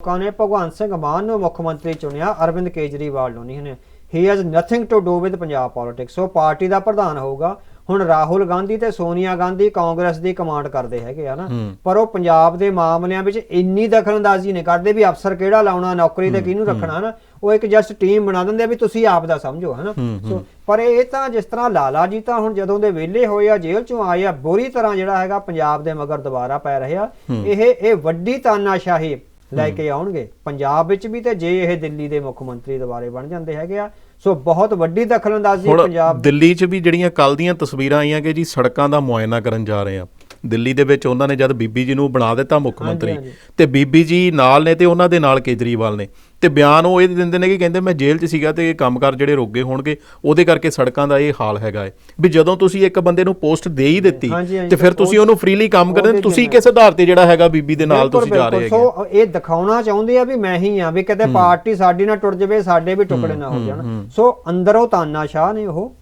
ਲੋਕਾਂ ਨੇ ਭਗਵੰਤ ਸਿੰਘ ਮਾਨ ਨੂੰ ਮੁੱਖ ਮੰਤਰੀ ਚੁਣਿਆ ਅਰਵਿੰਦ ਕੇਜਰੀਵਾਲ ਨੂੰ ਨਹੀਂ। ਨੇ ਹੀ has nothing to do with Punjab politics ਉਹ ਪਾਰਟੀ ਦਾ ਪ੍ਰਧਾਨ ਹੋਊਗਾ। ਹੁਣ ਰਾਹੁਲ ਗਾਂਧੀ ਤੇ ਸੋਨੀਆ ਗਾਂਧੀ ਕਾਂਗਰਸ ਦੀ ਕਮਾਂਡ ਕਰਦੇ ਹੈਗੇ ਆ ਨਾ। ਪਰ ਉਹ ਪੰਜਾਬ ਦੇ ਮਾਮਲਿਆਂ ਵਿੱਚ ਇੰਨੀ ਦਖਲਅੰਦਾਜ਼ੀ ਨਹੀਂ ਕਰਦੇ ਵੀ ਅਫਸਰ ਕਿਹੜਾ ਲਾਉਣਾ ਨੌਕਰੀ ਤੇ ਕਿਹਨੂੰ ਰੱਖਣਾ ਨਾ। ਉਹ ਇੱਕ ਜਸਟ ਟੀਮ ਬਣਾ ਦਿੰਦੇ ਆ ਵੀ ਤੁਸੀਂ ਆਪ ਦਾ ਸਮਝੋ ਹਨਾ। ਸੋ ਪਰ ਇਹ ਤਾਂ ਜਿਸ ਤਰ੍ਹਾਂ ਲਾਲਾ ਜੀ ਤਾਂ ਹੁਣ ਜਦੋਂ ਦੇ ਵਿਹਲੇ ਹੋਏ ਆ ਜੇਲ੍ਹ ਚੋਂ ਆਏ ਆ ਬੁਰੀ ਤਰ੍ਹਾਂ ਜਿਹੜਾ ਹੈਗਾ ਪੰਜਾਬ ਦੇ ਮਗਰ ਦੁਬਾਰਾ ਪੈ ਰਹੇ ਆ। ਇਹ ਇਹ ਵੱਡੀ ਤਾਨਾਸ਼ਾਹੀ ਲੈ ਕੇ ਆਉਣਗੇ। ਪੰਜਾਬ ਵਿੱਚ ਵੀ ਤੇ ਜੇ ਇਹ ਦਿੱਲੀ ਦੇ ਮੁੱਖ ਮੰਤਰੀ ਦੁਬਾਰੇ ਬਣ ਜਾਂਦੇ ਹੈਗੇ ਆ ਸੋ ਬਹੁਤ ਵੱਡੀ ਦਖਲਅੰਦਾਜ਼ੀ ਪੰਜਾਬ ਦਿੱਲੀ 'ਚ ਵੀ ਜਿਹੜੀਆਂ ਕੱਲ ਦੀਆਂ ਤਸਵੀਰਾਂ ਆਈਆਂ ਕਿ ਜੀ ਸੜਕਾਂ ਦਾ ਮੁਆਇਨਾ ਕਰਨ ਜਾ ਰਹੇ ਆ। ਦਿੱਲੀ ਦੇ ਵਿੱਚ ਉਹਨਾਂ ਨੇ ਜਦ ਬੀਬੀ ਜੀ ਨੂੰ ਬਣਾ ਦਿੱਤਾ ਮੁੱਖ ਮੰਤਰੀ। ਤੇ ਬੀਬੀ ਜੀ ਨਾਲ ਨੇ ਤੇ ਉਹਨਾਂ ਦੇ ਨਾਲ ਕੇਜਰੀਵਾਲ ਨੇ ਤੇ ਬਿਆਨ ਉਹ ਇਹ ਦਿੰਦੇ ਨੇ ਕਿ ਕਹਿੰਦੇ ਮੈਂ ਜੇਲ੍ਹ 'ਚ ਸੀਗਾ ਤੇ ਇਹ ਕੰਮਕਾਰ ਜਿਹੜੇ ਰੋਗੇ ਹੋਣਗੇ ਉਹਦੇ ਕਰਕੇ ਸੜਕਾਂ ਦਾ ਇਹ ਹਾਲ ਹੈਗਾ ਹੈ ਵੀ ਜਦੋਂ ਤੁਸੀਂ ਇੱਕ ਬੰਦੇ ਨੂੰ ਪੋਸਟ ਦੇ ਹੀ ਦਿੱਤੀ ਤੇ ਫਿਰ ਤੁਸੀਂ ਉਹਨੂੰ ਫ੍ਰੀਲੀ ਕੰਮ ਕਰਦੇ ਤੁਸੀਂ ਕਿਸ ਆਧਾਰ ਤੇ ਜਿਹੜਾ ਹੈਗਾ ਬੀਬੀ ਦੇ ਨਾਲ ਤੁਸੀਂ ਜਾ ਰਹੇ। ਹੈਗੇ ਸੋ ਇਹ ਦਿਖਾਉਣਾ ਚਾਹੁੰਦੇ ਆ ਵੀ ਮੈਂ ਹੀ ਆ ਵੀ ਕਿਤੇ ਪਾਰਟੀ ਸਾਡੀ ਨਾ ਟੁੱਟ ਜਾਵੇ ਸਾਡੇ ਵੀ ਟੁਕੜੇ ਨਾ ਹੋ ਜਾਣ ਸੋ ਅੰਦਰੋਂ ਤਾਨਾਸ਼ਾਹ ਨੇ ਉਹ